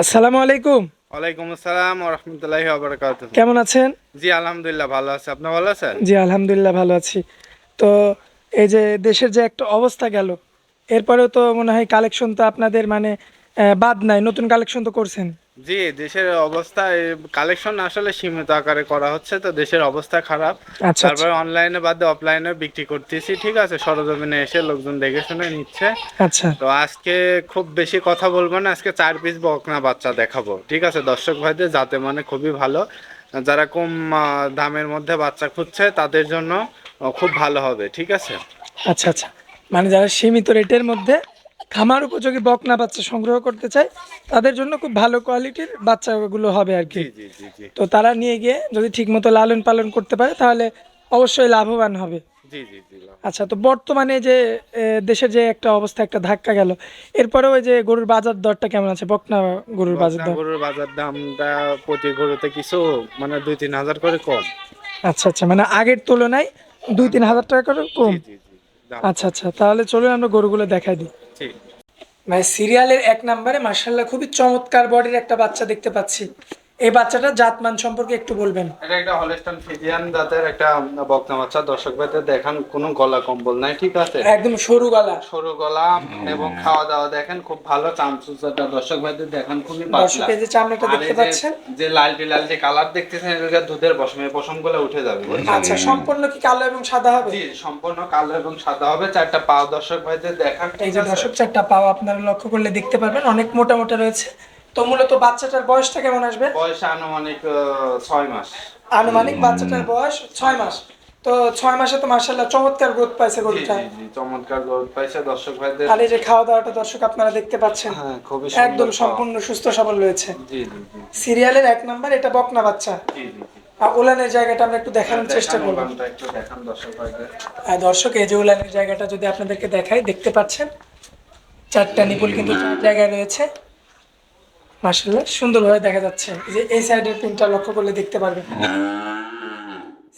আসসালামু আলাইকুম। ওয়ালাইকুম আসসালাম ওয়া রাহমাতুল্লাহি ওয়া বারাকাতুহু। কেমন আছেন? জি আলহামদুলিল্লাহ ভালো আছি। আপনি ভালো আছেন? জি আলহামদুলিল্লাহ ভালো আছি। তো এই যে দেশের যে একটা অবস্থা গেল এরপরেও তো মনে হয় কালেকশন তো আপনাদের মানে বাদ নাই নতুন কালেকশন তো করছেন? জি দেশের অবস্থা কালেকশন আসলে সীমিত আকারে করা হচ্ছে তো দেশের অবস্থা খারাপ। আচ্ছা আচ্ছা। তারপরে অনলাইনে বাদে অফলাইনে বিক্রি করতেছি ঠিক আছে? সরজমিনে এসে লোকজন দেখে শুনে নিচ্ছে। আচ্ছা। তো আজকে খুব বেশি কথা বলব না আজকে চার পিস বকনা বাচ্চা দেখাবো ঠিক আছে? দর্শক ভাইদের যাতে মানে খুবই ভালো যারা কম দামের মধ্যে বাচ্চা খুঁজছে তাদের জন্য খুব ভালো হবে ঠিক আছে? আচ্ছা আচ্ছা। মানে যারা সীমিত রেটের মধ্যে খামার উপযোগী বকনা বাচ্চা সংগ্রহ করতে চায় তাদের জন্য খুব ভালো কোয়ালিটির বাচ্চাগুলো হবে আর কি। তো তারা নিয়ে গিয়ে যদি ঠিকমতো লালন পালন করতে পারে তাহলে অবশ্যই লাভবান হবে। জি জি জি আচ্ছা তো বর্তমানে যে দেশের যে একটা অবস্থা একটা ধাক্কা গেল এরপরে ওই যে গরুর বাজার দরটা কেমন আছে? বকনা গরুর বাজার দর। গরুর বাজার দামটা প্রতি গরুতে কিছু মানে দুই তিন হাজার করে কম। আচ্ছা আচ্ছা মানে আগের তুলনায় দুই তিন হাজার টাকা করে কম। দাম। আচ্ছা আচ্ছা তাহলে চলুন আমরা গরুগুলো দেখাই দিই। ভাই সিরিয়ালের এক নম্বরে মার্শাল্লাহ খুবই চমৎকার বডির একটা বাচ্চা দেখতে পাচ্ছি। এই বাচ্চাটা জাতমান সম্পর্কে একটু বলবেন। এটা একটা হলস্টাইন ফিজিয়ান জাতের একটা বকনা বাচ্চা। দর্শক ভাইদের দেখান কোনো গলা কম্বল নাই ঠিক আছে? একদম সরু গলা। সরু গলা এবং খাওয়া দাওয়া দেখেন খুব ভালো চামচুচাটা দর্শক ভাইদের দেখান খুবই পাতলা। দর্শক এই যে চামড়াটা দেখতে যে- পাচ্ছেন? যে লালটি লালটি কালার দেখতেছেন এটা দুধের পশম। গুলো উঠে যাবে আচ্ছা সম্পূর্ণ কি কালো এবং সাদা হবে? জি সম্পূর্ণ কালো এবং সাদা হবে। চারটা পা দর্শক ভাইদের দেখান। এই যে দর্শক চারটা পা আপনারা লক্ষ্য করলে দেখতে পারবেন অনেক মোটা মোটা রয়েছে। তো মূলত বাচ্চাটার বয়সটা কেমন আসবে? বয়স আনুমানিক আহ, ছয় মাস। আনুমানিক বাচ্চাটার বয়স ছয় মাস। তো ছয় মাসে তো মার্শাল্লাহ চমৎকার গ্রোথ পাইছে গরুটা। জি জি চমৎকার গ্রোথ পাইছে। দর্শক ভাইদের আর এই যে খাওয়া দাওয়াটা দর্শক আপনারা দেখতে পাচ্ছেন হ্যাঁ একদম সম্পূর্ণ সুস্থ সবল রয়েছে। সিরিয়ালের এক নাম্বার এটা বকনা বাচ্চা। উলানের জায়গাটা আমরা একটু দেখানোর চেষ্টা দেখান করব। ওলানটা একটু দেখান দর্শক আর দর্শক এই যে উলানের জায়গাটা যদি আপনাদেরকে দেখাই দেখতে পাচ্ছেন চারটা নিপুল কিন্তু জায়গায় রয়েছে। মার্শাল্লাহ সুন্দরভাবে দেখা যাচ্ছে যে এই সাইডের পিনটা লক্ষ্য করলে দেখতে পারবেন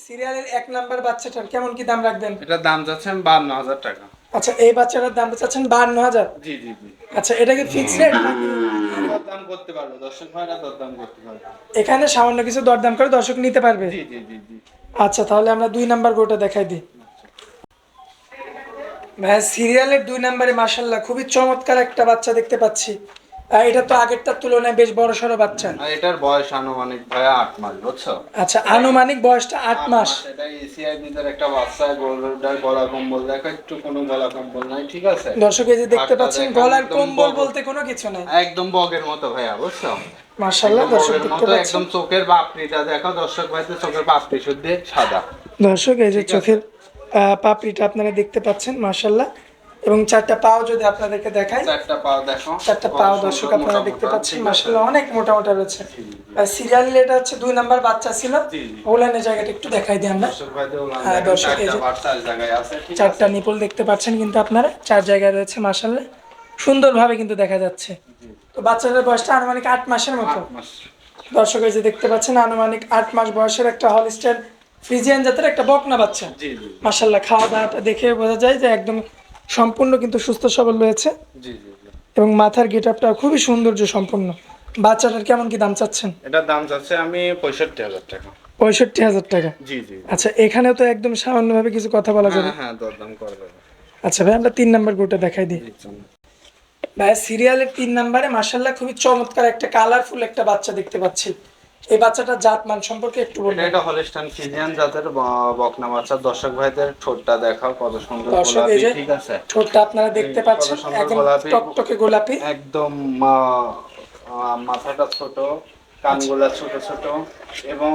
সিরিয়ালের এক নাম্বার বাচ্চাটার কেমন কি দাম রাখবেন? এটার দাম যাচ্ছেন বান্ন হাজার টাকা। আচ্ছা এই বাচ্চাটার দাম চাচ্ছেন বান্ন হাজার? জি জি জি। আচ্ছা এটা কি ফিক্স রেট দাম করতে পারব দর্শক ভাইরা দাম করতে পারবে। এখানে সামান্য কিছু দরদাম করে দর্শক নিতে পারবে? জি জি জি জি। আচ্ছা তাহলে আমরা দুই নাম্বার গোটা দেখাই দিই। ভাই সিরিয়ালের দুই নাম্বারে মাসাল্লাহ খুবই চমৎকার একটা বাচ্চা দেখতে পাচ্ছি। এটা তো আগেরটার তুলনায় বেশ বড় সড়ো বাচ্চা। এটার বয়স আনুমানিক ভাইয়া আট মাস বুঝছ? আচ্ছা আনুমানিক বয়সটা আট মাস। এটা এসিআই বিদের একটা বাচ্চা গলা কম্বল দেখো একটু কোনো গলা কম্বল নাই ঠিক আছে? দর্শক এই যে দেখতে পাচ্ছেন গলার কম্বল বলতে কোনো কিছু নাই। একদম বগের মতো ভাইয়া বুঝছ? একদম দর্শক দেখতে পাচ্ছেন। একদম চোখের বাপরিটা দেখো দর্শক ভাইদের চোখের বাপরি শুদ্ধ সাদা। দর্শক এই যে চোখের পাপড়িটা আপনারা দেখতে পাচ্ছেন মার্শাল্লাহ এবং চারটা পাও যদি আপনাদেরকে দেখাই চারটা পাও দেখো। চারটা পাও দর্শক আপনারা দেখতে পাচ্ছেন মার্শাল্লাহ অনেক মোটা মোটা রয়েছে। সিরিয়াল এটা হচ্ছে দুই নাম্বার বাচ্চা ছিল। ওলানের জায়গাটা একটু দেখাই দিই আমরা। হ্যাঁ, দর্শক এই চারটা নিপল দেখতে পাচ্ছেন কিন্তু আপনারা। চার জায়গায় রয়েছে মার্শাল্লাহ সুন্দরভাবে কিন্তু দেখা যাচ্ছে। তো বাচ্চাটার বয়সটা আনুমানিক আট মাসের মতো। আট মাস। দর্শক এই যে দেখতে পাচ্ছেন আনুমানিক আট মাস বয়সের একটা হলস্টাইন ফ্রিজিয়ান জাতের একটা বকনা বাচ্চা। মার্শাল্লাহ খাওয়া দাওয়াটা দেখে বোঝা যায় যে একদম সম্পূর্ণ কিন্তু সুস্থ সবল রয়েছে। এবং মাথার গেট আপটা খুবই সৌন্দর্য সম্পূর্ণ। বাচ্চাটার কেমন কি দাম চাচ্ছেন? এটার দাম যাচ্ছে আমি পঁয়ষট্টি হাজার টাকা। পঁয়ষট্টি হাজার টাকা? জি জি আচ্ছা এখানেও তো একদম সামান্যভাবে কিছু কথা বলা যাবে। হ্যাঁ হ্যাঁ দরদাম করে দেবো আচ্ছা ভাই আমরা তিন নাম্বার গোটা দেখাই দিই। ভাই সিরিয়ালের তিন নাম্বারে মার্শাল্লাহ খুবই চমৎকার একটা কালারফুল একটা বাচ্চা দেখতে পাচ্ছি। এই বাচ্চাটার জাত মান সম্পর্কে একটু এটা বলবেন একটা হলিস্টান ফিজিয়ান জাতের বকনা বাচ্চা। দর্শক ভাইদের ঠোঁটটা দেখাও কত সুন্দর গোলাপি ঠিক আছে? ঠোঁটটা আপনারা দেখতে পাচ্ছেন একদম টকটকে গোলাপি। একদম মাথাটা ছোট কানগুলা ছোট ছোট এবং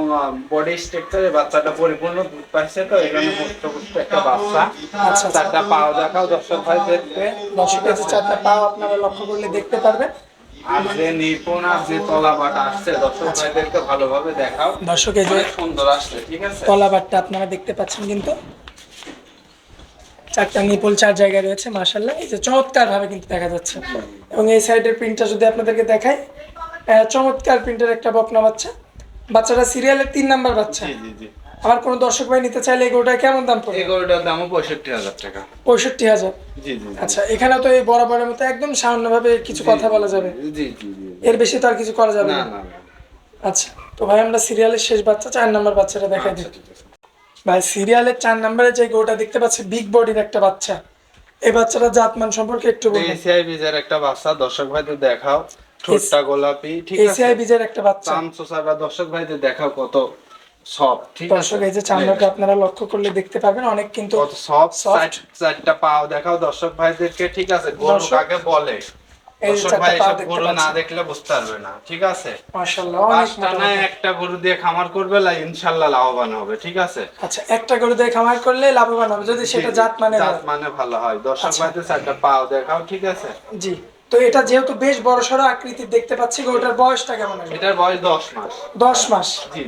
বডি স্ট্রাকচারে বাচ্চাটা পরিপূর্ণ দুধ পাইছে তো এখানে পুষ্ট পুষ্ট একটা বাচ্চা। আচ্ছা। চারটা পাও দেখাও দর্শক ভাইদেরকে দর্শক এই চারটা পাও আপনারা লক্ষ্য করলে দেখতে পারবেন। আর যে নিপুণ আর যে তলা আসছে। দর্শক ভাইদেরকে ভালোভাবে দেখাও। দর্শক এই যে সুন্দর আসছে ঠিক আছে? কলাবারটা আপনারা দেখতে পাচ্ছেন কিন্তু। চারটা নিপল চার জায়গায় রয়েছে মার্শাল্লাহ এই যে চমৎকার ভাবে কিন্তু দেখা যাচ্ছে। এবং এই সাইডের প্রিন্টটা যদি আপনাদেরকে দেখাই চমৎকার প্রিন্টের একটা বকনা বাচ্চা। বাচ্চাটা সিরিয়ালের তিন নাম্বার বাচ্চা। জি জি জি। আবার কোনো দর্শক ভাই নিতে চাইলে এই গরুটা কেমন দাম পড়বে? এই গরুটার দামও পঁয়ষট্টি হাজার টাকা। পঁয়ষট্টি হাজার? জি জি আচ্ছা এখানে তো এই বরাবরের মতো একদম সামান্যভাবে কিছু কথা বলা যাবে। জি জি এর বেশি তো আর কিছু করা যাবে না আচ্ছা তো ভাই আমরা সিরিয়ালের শেষ বাচ্চা চার নাম্বার বাচ্চাটা দেখাই দিই। আচ্ছা। ভাই সিরিয়ালের চার নাম্বারে যে গরুটা দেখতে পাচ্ছি বিগ বডির একটা বাচ্চা। এই বাচ্চাটা জাতমান সম্পর্কে একটু বলবেন এসিআই বীজের একটা বাচ্চা দর্শক ভাইদের দেখাও। ঠোঁটটা গোলাপি ঠিক আছে? এসিআই বীজের একটা বাচ্চা। চাম চোষাটা দর্শক ভাইদের দেখাও কত সব ঠিক আছে? দর্শক এই যে চামড়াটা আপনারা লক্ষ্য করলে দেখতে পাবেন অনেক কিন্তু সব Soft। চারটা পাও দেখাও দর্শক ভাইদেরকে ঠিক আছে? গরু কাকে বলে। দর্শক ভাই পা গরু না দেখলে বুঝতে পারবে না ঠিক আছে? মাশাআল্লাহ অনেক পাঁচটা মোটা না মোটা। একটা গরু দিয়ে খামার করবে লা লাভবান হবে ঠিক আছে? আচ্ছা একটা গরু দিয়ে খামার করলে লাভবান হবে যদি সেটা জাত মানে জাত মানে ভালো হয়। দর্শক আচ্ছা। ভাইদের চারটা পাও দেখাও ঠিক আছে? জি। তো এটা যেহেতু বেশ বড় সড়ো আকৃতির দেখতে পাচ্ছি গরুটার বয়সটা কেমন হবে এটার বয়স দশ মাস। দশ মাস? জি।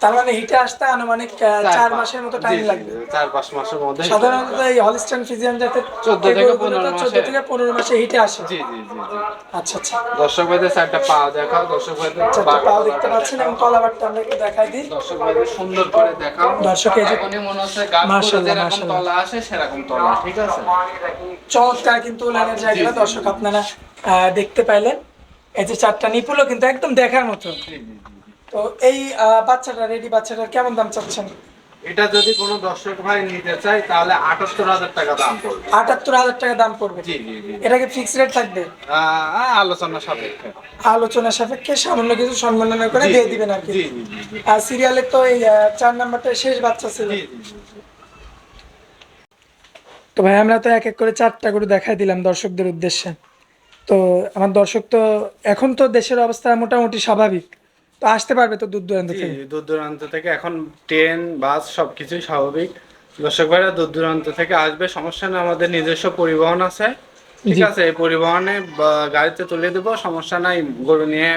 তার মানে হিটে আসতে আনুমানিক আহ, চার পাঁচ- মাসের মতো টাইম লাগবে জি, চার পাঁচ মাসের মধ্যে সাধারণত এই হলিস্টান ফিজিয়ান জাতের 14 থেকে 15 তো 14 থেকে পনেরো মাসে হিটে আসে। জি জি জি আচ্ছা আচ্ছা। দর্শক ভাইদের চারটা পা দেখাও দর্শক ভাইদের চারটা পা- দেখতে পাচ্ছেন এবং কলাবারটা আমরা একটু দেখাই দিই। দর্শক ভাইদের সুন্দর করে দেখাও। দর্শক এই যে- মনে হচ্ছে গাছ যেরকম। তলা আসে সেরকম তলা ঠিক আছে? চমৎকার কিন্তু উলানের জায়গাটা। দর্শক আপনারা দেখতে পাইলেন। এই যে চারটা নিপুলও কিন্তু একদম দেখার মতো। তো এই বাচ্চাটা রেডি বাচ্চাটার কেমন দাম চাচ্ছেন? এটা যদি কোনো দর্শক ভাই নিতে চায় তাহলে আটাত্তর হাজার টাকা দাম পড়বে। আটাত্তর হাজার টাকা দাম পড়বে। জি জি জি। এটা কি ফিক্স রেট থাকবে? আলোচনা সাপেক্ষে। আলোচনা সাপেক্ষে সামান্য কিছু সম্মাননা করে দিয়ে দিবেন আর কি। আর সিরিয়ালের তো এই চার নাম্বারটা শেষ বাচ্চা ছিল। তো ভাই আমরা তো এক এক করে চারটা করে দেখাই দিলাম দর্শকদের উদ্দেশ্যে। তো আমার দর্শক তো এখন তো দেশের অবস্থা মোটামুটি স্বাভাবিক। তো আসতে পারবে তো দূর দূরান্ত থেকে? দূর দূরান্ত থেকে। এখন ট্রেন বাস সবকিছুই স্বাভাবিক। দর্শক ভাইরা দূর দূরান্ত থেকে আসবে। সমস্যা না আমাদের নিজস্ব পরিবহন আছে। ঠিক আছে এই পরিবহনে গাড়িতে তুলে দেবো। সমস্যা নাই গরু নিয়ে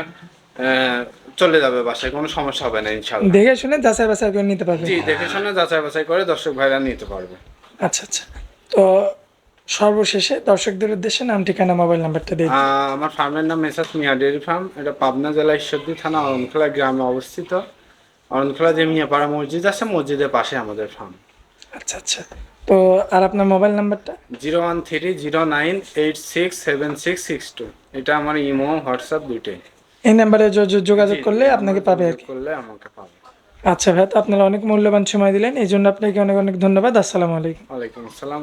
আহ, চলে যাবে বাসায়। কোনো সমস্যা হবে না ইনশাল্লাহ দেখে শুনে যাচাই বাছাই করে নিতে পারবে। জি দেখে শুনে যাচাই বাছাই করে দর্শক ভাইরা নিতে পারবে। আচ্ছা আচ্ছা। তো সর্বশেষে দর্শকদের উদ্দেশ্যে নাম ঠিকানা মোবাইল নাম্বারটা দিন। আমার ফার্মের নাম মেসাস মিয়া ডেয়ারি ফার্ম। এটা পাবনা জেলা ঈশ্বরদী থানা অরণখোলা গ্রামে অবস্থিত। অরণখোলা যে মিয়াপাড়া মসজিদ আছে মসজিদের পাশে আমাদের ফার্ম। আচ্ছা আচ্ছা। তো আর আপনার মোবাইল নাম্বারটা? Zero one three zero nine eight six seven six six two. এটা আমার ইমো হোয়াটসঅ্যাপ দুইটাই। এই নাম্বারে যোগাযোগ করলে আপনাকে পাবে আর করলে আমাকে পাবে। আচ্ছা ভাই তো আপনারা অনেক মূল্যবান সময় দিলেন এই জন্য আপনাকে অনেক অনেক ধন্যবাদ। আসসালামু আলাইকুম। ওয়ালাইকুম আসসালাম।